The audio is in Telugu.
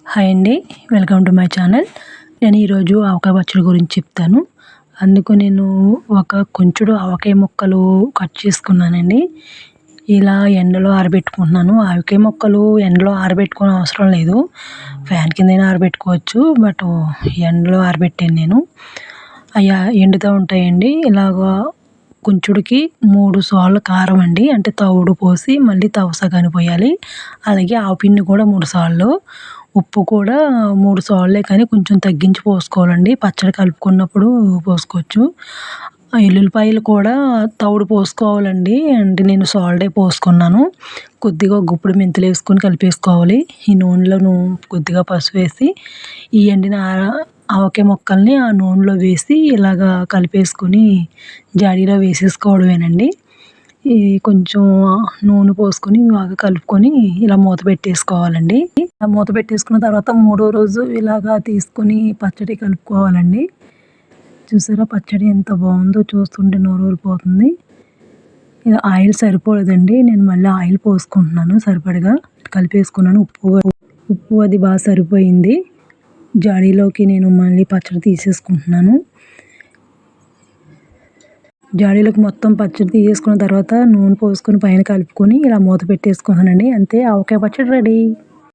హాయ్ అండి వెల్కమ్ టు మై ఛానల్. నేను ఈరోజు ఆవకాయ పచ్చడి గురించి చెప్తాను. అందుకు నేను ఒక కొంచెడు ఆవకాయ ముక్కలు కట్ చేసుకున్నానండి. ఇలా ఎండలో ఆరబెట్టుకుంటున్నాను. ఆవకాయ ముక్కలు ఎండలో ఆరబెట్టుకోవడం అవసరం లేదు. ఫ్యాన్ కిందైనా ఆరబెట్టుకోవచ్చు బట్ ఎండలో ఆరబెట్టాను నేను. అయ్యా ఎండుతూ ఉంటాయండి. ఇలాగా కొంచెడుకి మూడు సార్లు కారం అండి. అంటే తవుడు పోసి మళ్ళీ తవసగాని పోయాలి. అలాగే ఆవపిండి కూడా మూడు సార్లు. ఉప్పు కూడా మూడు సార్లే కానీ కొంచెం తగ్గించి పోసుకోవాలండి. పచ్చడి కలుపుకున్నప్పుడు పోసుకోవచ్చు. ఎల్లుల్లిపాయలు కూడా తవుడు పోసుకోవాలండి. అంటే నేను సాల్డే పోసుకున్నాను. కొద్దిగా గుప్పుడు మెంతులు వేసుకొని కలిపేసుకోవాలి. ఈ నూనెలో కొద్దిగా పసుపు వేసి ఈ ఎండిన ఆవకాయ ముక్కల్ని ఆ నూనెలో వేసి ఇలాగా కలిపేసుకొని జాడీలో వేసేసుకోవడమేనండి. ఈ కొంచెం నూనె పోసుకొని బాగా కలుపుకొని ఇలా మూత పెట్టేసుకోవాలండి. ఇలా మూత పెట్టేసుకున్న తర్వాత మూడో రోజు ఇలాగా తీసుకొని పచ్చడి కలుపుకోవాలండి. చూసారా పచ్చడి ఎంత బాగుందో చూస్తుంటే నోరూరిపోతుంది. ఇలా ఆయిల్ సరిపోలేదండి. నేను మళ్ళీ ఆయిల్ పోసుకుంటున్నాను సరిపడగా. కలిపేసుకున్నాను. ఉప్పు ఉప్పు అది బాగా సరిపోయింది. జాడీలోకి నేను మళ్ళీ పచ్చడి తీసేసుకుంటున్నాను. జాడీలకు మొత్తం పచ్చడి తీసేసుకున్న తర్వాత నూనె పోసుకొని పైన కలుపుకొని ఇలా మూత పెట్టేసుకున్నానండి. అంతే ఆవకాయ పచ్చడి రెడీ.